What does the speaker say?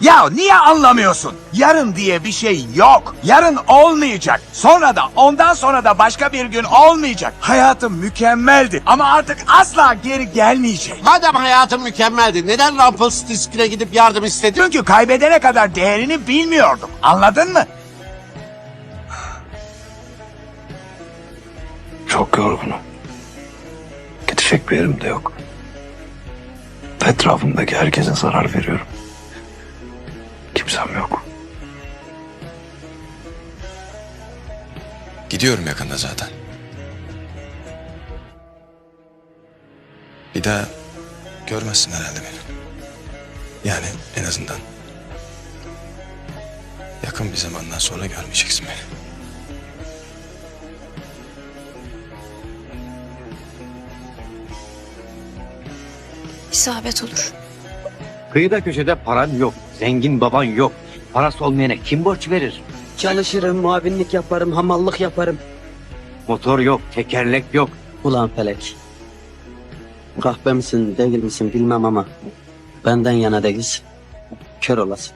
Ya niye anlamıyorsun? Yarın diye bir şey yok. Yarın olmayacak. Sonra da ondan sonra da başka bir gün olmayacak. Hayatım mükemmeldi ama artık asla geri gelmeyecek. Madem hayatım mükemmeldi neden Rumpelstiltskin'e gidip yardım istedin? Çünkü kaybedene kadar değerini bilmiyordum. Anladın mı? Çok yorgunum. Gidecek bir yerim de yok. Etrafımdaki herkese zarar veriyorum. Gidiyorum yakında zaten. Bir daha görmezsin herhalde beni. Yani en azından. Yakın bir zamandan sonra görmeyeceksin beni. İsabet olur. Kıyıda köşede paran yok. Zengin baban yok. Parası olmayana kim borç verir? Çalışırım, muavinlik yaparım, hamallık yaparım. Motor yok, tekerlek yok. Ulan Felek. Kahpe misin, değil misin bilmem ama benden yana değilsin. Kör olasın.